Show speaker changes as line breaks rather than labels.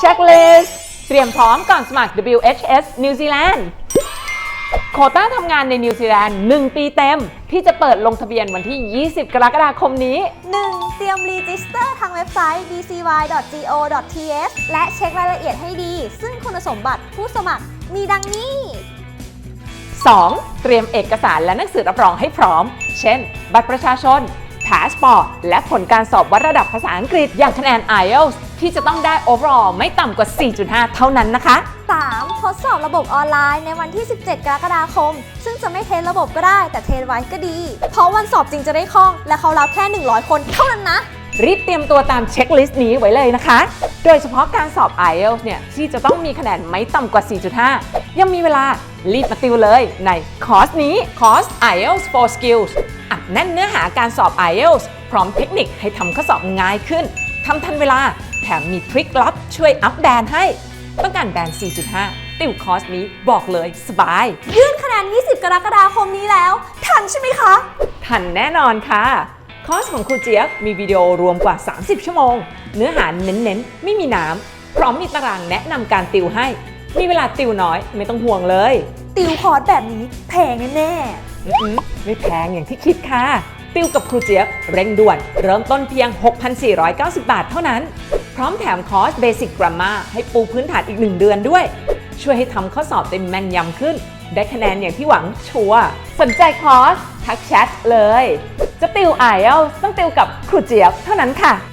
Checklist เตรียมพร้อมก่อนสมัคร WHS New Zealand โควต้าทำงานในนิวซีแลนด์ 1 ปีเต็ม ที่จะเปิดลงทะเบียนวันที่ 20 กรกฎาคมนี้
1. เตรียมรีจิสเตอร์ทางเว็บไซต์ bcy.go.th และเช็ครายละเอียดให้ดี ซึ่งคุณสมบัติผู้สมัครมีดังนี้
2. เตรียมเอกสารและหนังสือรับรองให้พร้อม เช่น บัตรประชาชน พาสปอร์ต และผลการสอบวัดระดับภาษาอังกฤษอย่างคะแนน IELTS ที่จะต้องได้ overall ไม่ต่ำกว่า 4.5 เท่านั้นนะคะ
3. ทดสอบระบบออนไลน์ในวันที่ 17 กรกฎาคม ซึ่งจะไม่เทสระบบก็ได้ แต่เทสไว้ก็ดี เพราะวันสอบจริงจะได้คล่อง และเขารับแค่ 100 คนเท่านั้นนะ
รีบเตรียมตัวตามเช็คลิสต์นี้ไว้เลยนะคะ โดยเฉพาะการสอบ IELTS เนี่ยที่จะต้องมีคะแนนไม่ต่ำกว่า 4.5 ยังมีเวลารีบมาติวเลยในคอร์สนี้คอร์ส IELTS for Skills อัด แน่นเนื้อหาการสอบ IELTS พร้อมเทคนิคให้ทำข้อสอบง่ายขึ้นทำทันเวลา แถมมีทริคลับช่วยอัพแบนให้ ต้องการแบน 4.5 ติวคอร์สนี้บอกเลยสบาย
ยื่นคะแนน 20 กรกฎาคมนี้แล้ว ทันใช่ไหมคะ
ทันแน่นอนค่ะ คอร์สของครูเจี๊ยบมีวิดีโอรวมกว่า 30 ชั่วโมง เนื้อหาเน้นๆ ไม่มีน้ำพร้อมมีตารางแนะนำการติวให้ มีเวลาติวน้อยไม่ต้องห่วงเลย
ติวคอร์สแบบนี้แพงแน่
อืมๆ ไม่แพงอย่างที่คิดค่ะ ติวกับครูเจี๊ยบเร่งด่วน เริ่มต้นเพียง 6,490 บาทเท่านั้น พร้อมแถมคอร์ส Basic Grammar ให้ปูพื้นฐานอีก 1 เดือนด้วย ช่วยให้ทำข้อสอบได้แม่นยำขึ้น ได้คะแนนอย่างที่หวังชัวร์สนใจคอร์สทักแชทเลย จะติว i อ l ต้องติวกับครูเจี๊ยบเท่านั้นค่ะ